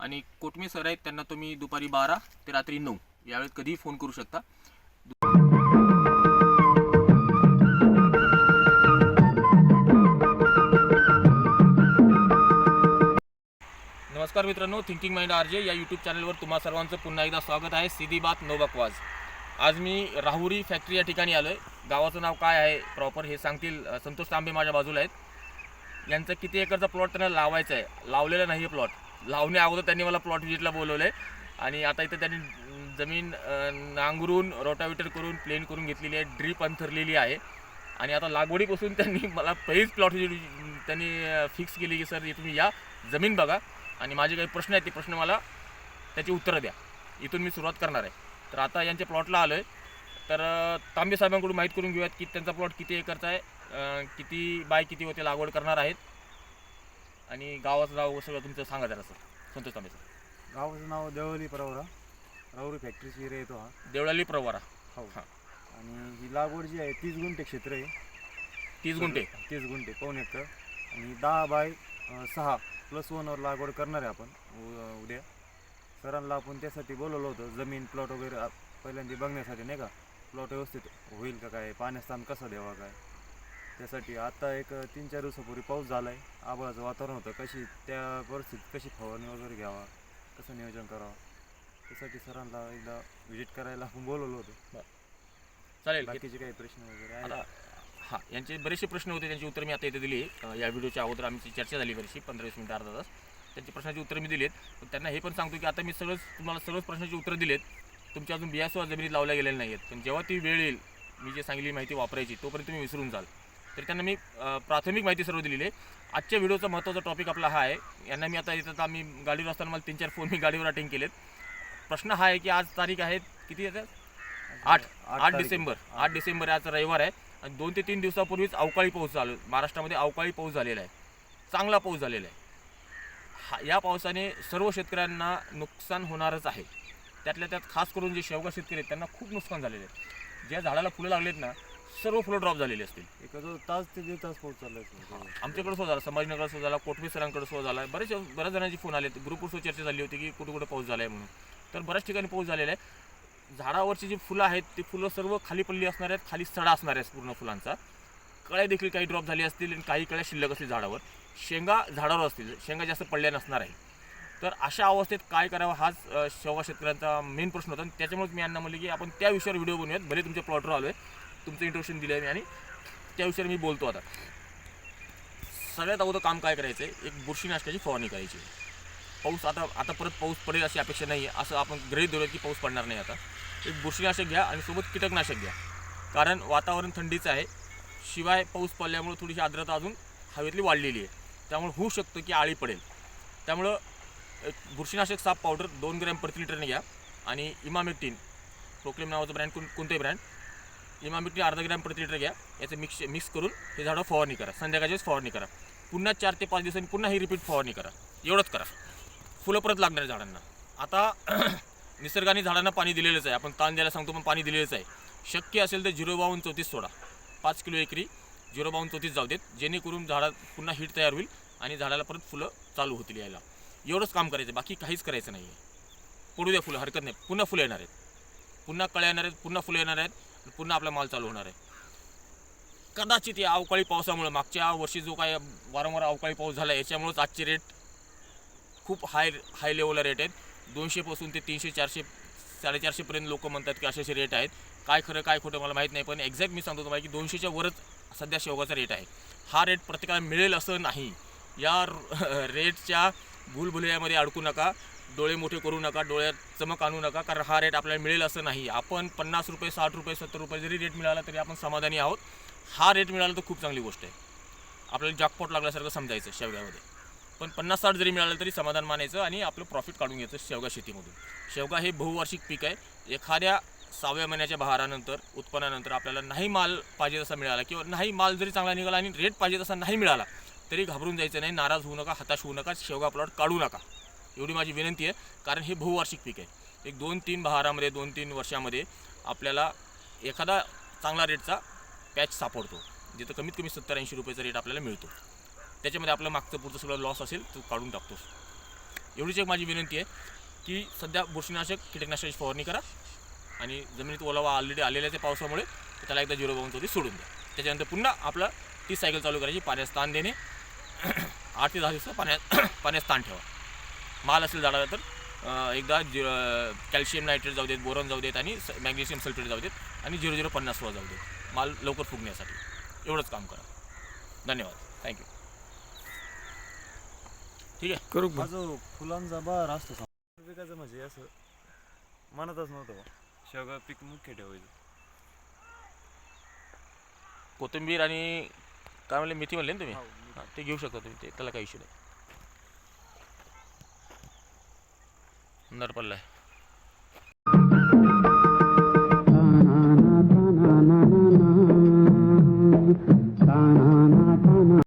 आणि कोटमी सर आहेत त्यांना तुम्ही दुपारी बारा ते रात्री नऊ यावेळेत कधीही फोन करू शकता. नमस्कार मित्रांनो थिंकिंग माइंड आर जे या यूट्यूब चॅनलवर तुम्हा सर्वांचं पुन्हा एकदा स्वागत आहे. सीधी बात नो बकवाज आज मी राहुरी फॅक्टरी या ठिकाणी आलो आहे गावाचं नाव काय आहे प्रॉपर हे सांगतील संतोष तांबे माझ्या बाजूला आहेत. यांचं किती एकरचा प्लॉट त्यांना लावायचा आहे लावलेला नाही आहे प्लॉट लावण्या अगोदर त्यांनी मला प्लॉट विजिटला बोलवलं. आहे आणि आता इथं त्यांनी जमीन नांगरून रोटावेटर करून प्लेन करून घेतलेली आहे. ड्रीप अंथरलेली आहे. आणि आता लागवडीपासून त्यांनी मला पहिलीच प्लॉट त्यांनी फिक्स केली की सर तुम्ही या. जमीन बघा. आणि माझे काही प्रश्न आहेत ते प्रश्न मला त्याची उत्तरं द्या. इथून मी सुरुवात करणार आहे. तर आता यांच्या प्लॉटला आलो आहे तर तांबे साहेबांकडून माहीत करून घेऊयात की त्यांचा प्लॉट किती एकरचा आहे किती बाय किती होते लागवड करणार आहेत. आणि गावाचं नाव सगळं तुमचं सांगा जरा सर. संतोष तांबे सर. गावाचं नाव देवली प्रवरा. राहुरी फॅक्टरीची एरिया येतो हा. देवळाली प्रवारा. हो. हा. आणि ही लागवड जी आहे तीस गुंठे क्षेत्र आहे. तीस गुंठे? तीस गुंठे पाऊन एकर. आणि दहा बाय अं, सहा प्लस वनवर लागवड करणार आहे आपण उ- उद्या. सरांना आपण त्यासाठी बोलवलं होतं जमीन प्लॉट वगैरे पहिल्यांदा बघण्यासाठी नाही का? प्लॉट व्यवस्थित होईल का काय? पाण्यास्थान कसं द्यावा काय? त्यासाठी आता एक तीन चार दिवसापूर्वी पाऊस झाला आहे आभाळाचं वातावरण होतं. कशी त्या परिस्थितीत कशी फवारणी वगैरे घ्यावा? कसं नियोजन करावं? त्यासाठी सरांना एकदा व्हिजिट करायला आपण बोलवलं होतं. चालेल. बाकीचे काही प्रश्न वगैरे आहेत? हां यांचे बरेचसे प्रश्न होते. त्यांची उत्तर मी आता इथे दिली. या व्हिडिओच्या अगोदर आमची चर्चा झाली बरीचशी. पंधरा वीस मिनिटं अर्धा तास. त्यांची प्रश्नाची उत्तर मी दिलेत. पण त्यांना हे पण सांगतो की आता मी सगळंच तुम्हाला सगळंच प्रश्नाची उत्तरं दिलेत. तुमच्या अजून बियासुद्धा जमिनीत लावल्या गेलेल्या नाही आहेत पण जेव्हा ती वेळ येईल मी जे सांगितली माहिती वापरायची तोपर्यंत तुम्ही विसरून जाल. तर त्यांना मी प्राथमिक माहिती सर्व दिलेली आहे. आजच्या व्हिडिओचा महत्त्वाचा टॉपिक आपला हा आहे. यांना मी आता इथं आता आम्ही गाडीवर असताना मला तीन चार फोन मी गाडीवर अटेंड केलेत. प्रश्न हा आहे की आज तारीख आहे किती आहे आठ. आठ. डिसेंबर. आठ. डिसेंबर आज रविवार आहे. आणि दोन ते तीन दिवसापूर्वीच अवकाळी पाऊस चालू महाराष्ट्रामध्ये अवकाळी पाऊस झालेला आहे. चांगला पाऊस झालेला आहे. हा या पावसाने सर्व शेतकऱ्यांना नुकसान होणारच आहे. त्यातल्या त्यात खास करून जे शेवगा शेतकरी आहेत त्यांना खूप नुकसान झालेलं आहे. ज्या झाडाला फुलं लागलेत ना सर्व फुलं ड्रॉप झालेली असतील. एक जो तास ते दीड तास चाललाय सर. आमच्याकडे सुद्धा झाला संभाजीनगर सुद्धा झाला कोटमी सरांकडे सुद्धा झाला. बरेच बऱ्याच जणांची फोन आले ग्रुपवर सुद्धा चर्चा झाली होती की कुठे कुठे पाऊस झाला आहे म्हणून. तर बऱ्याच ठिकाणी पाऊस झालेला आहे. झाडावरची जी फुलं आहेत ती फुलं सर्व खाली पडली असणार आहेत खाली सडा असणार आहे पूर्ण फुलांचा. कळ्या देखील काही ड्रॉप झाली असतील आणि काही कळ्या शिल्लक असतील झाडावर. शेंगा झाडावर असतील. शेंगा जास्त पडल्या नसणार आहे तर अशा अवस्थेत काय करावं हाच अ, शेवगा शेतकऱ्यांचा मेन प्रश्न होता. आणि त्याच्यामुळे मी यांना म्हणले की आपण त्या विषयावर व्हिडिओ बनवूयात. भले तुमच्या प्लॉटवर आलो आहे तुमचं इंट्रोडक्शन दिलं आहे मी आणि त्याविषयी मी बोलतो आता. सगळ्यात अगोदर काम काय करायचं आहे एक बुरशीनाशकाची फवारणी करायची. पाऊस आता आता परत पाऊस पडेल अशी अपेक्षा नाही आहे असं आपण गृहीत धरूया की पाऊस पडणार नाही आता. एक बुरशीनाशक घ्या आणि सोबत कीटकनाशक घ्या. कारण वातावरण थंडीचं आहे. शिवाय पाऊस पडल्यामुळे थोडीशी आर्द्रता अजून हवेतली वाढलेली आहे. त्यामुळे होऊ शकतं की आळी पडेल. त्यामुळं एक बुरशीनाशक साप पावडर दोन ग्रॅम प्रति लिटरने घ्या. आणि इमामेक्टिन प्रोक्लेम नावाचं ब्रँड कोण कोणतेही ब्रँड इमामेक्टिन अर्धा ग्रॅम प्रति लिटर घ्या. याचं मिक्स मिक्स करून हे झाडं फवारणी करा. संध्याकाळचीच फवारणी करा. पुन्हा चार ते पाच दिवसांनी पुन्हा ही रिपीट फवारणी करा. एवढंच करा. फुलं परत लागणार आहे झाडांना. आता निसर्गाने झाडांना पाणी दिलेलंच आहे. आपण ताण द्यायला सांगतो पण पाणी दिलेलंच आहे. शक्य असेल तर झिरो बावन्न चौतीस सोडा. पाच किलो एकरी झिरो बावन्न चौतीस जाऊ देत. जेणेकरून झाडात पुन्हा हीट तयार होईल आणि झाडाला परत फुलं चालू होतील यायला. एवढंच काम करायचं बाकी काहीच करायचं नाही आहे पडू द्या फुलं हरकत नाही. पुन्हा फुलं येणार आहेत. पुन्हा कळ्या येणार आहेत पुन्हा फुलं येणार आहेत. पुन्हा आपला माल चालू होणार आहे. कदाचित या अवकाळी पावसामुळे मागच्या वर्षी जो काय वारंवार अवकाळी पाऊस झाला याच्यामुळेच आजचे रेट खूप हाय हाय लेवलला रेट आहेत. दोनशेपासून ते तीनशे चारशे साडेचारशेपर्यंत लोक म्हणतात की असे असे रेट आहेत. काय खरं काय खोटं मला माहीत नाही पण एक्झॅक्ट मी सांगतो तुम्हाला की दोनशेच्या वरच सध्या शेवगाचा रेट आहे. हा रेट प्रत्येकाला मिळेल असं नाही. या रेटच्या भूलभुलयामध्ये अडकू नका. डोळे मोठे करू नका डोळ्यात चमक आणू नका कारण हा रेट आपल्याला मिळेल असं नाही. आपण पन्नास रुपये साठ रुपये सत्तर रुपये जरी रेट मिळाला तरी आपण समाधानी आहोत. हा रेट मिळाला तर खूप चांगली गोष्ट आहे. आपल्याला जॉकपॉट लागल्यासारखं समजायचं शेवग्यामध्ये. पण पन्नास साठ जरी मिळालं तरी समाधान मानायचं आणि आपलं प्रॉफिट काढून घ्यायचं शेवगा शेतीमधून. शेवगा हे बहुवार्षिक पीक आहे. एखाद्या सहाव्या महिन्याच्या बहारानंतर उत्पन्नानंतर आपल्याला नाही माल पाहिजे तसा मिळाला किंवा नाही माल जरी चांगला निघाला आणि रेट पाहिजे तसा नाही मिळाला तरी घाबरून जायचं नाही नाराज होऊ नका हताश होऊ नका शेवगा प्लॉट काढू नका. एवढी माझी विनंती आहे. कारण हे बहुवार्षिक पीक आहे. एक दोन तीन बहारामध्ये दोन तीन वर्षामध्ये आपल्याला एखादा चांगला रेटचा पॅच सापडतो. जिथं कमीत कमी सत्तर ऐंशी रुपयाचा रेट आपल्याला मिळतो. त्याच्यामध्ये आपलं मागचं पुढचं सगळं लॉस असेल तो काढून टाकतोस एवढीच एक माझी विनंती आहे की सध्या बुरशीनाशक कीटकनाशकाची फवारणी करा आणि जमिनीत ओलावा ऑलरेडी आलेल्या आहे त्या पावसामुळे त्याला एकदा झिरो बावन्न चौतीस सोडून द्या. त्याच्यानंतर पुन्हा आपलं ती सायकल चालू करायची पाण्यात ताण देणे. आठ ते दहा दिवस पाण्यात पाण्यात ताण ठेवा. माल असेल झाडाला तर एकदा जि कॅल्शियम नायट्रेट जाऊ देत बोरॉन जाऊ देत आणि मॅग्नेशियम सल्फेट जाऊ देत आणि झिरो झिरो पन्नास सोळा जाऊ देत. माल लवकर फुगण्यासाठी. एवढंच काम करा. धन्यवाद. थँक्यू ठीक आहे? करू जो फुलांचा बहार असतो सा- पिकाचं म्हणजे असं मनातच नव्हतं. शेवगा पीक मुख्य ठेवायचं. कोथिंबीर आणि काय म्हणले मेथी म्हणले ना तुम्ही? हां ते घेऊ शकता तुम्ही ते त्याला काही इश्यू नाही. नरपल्ला आहे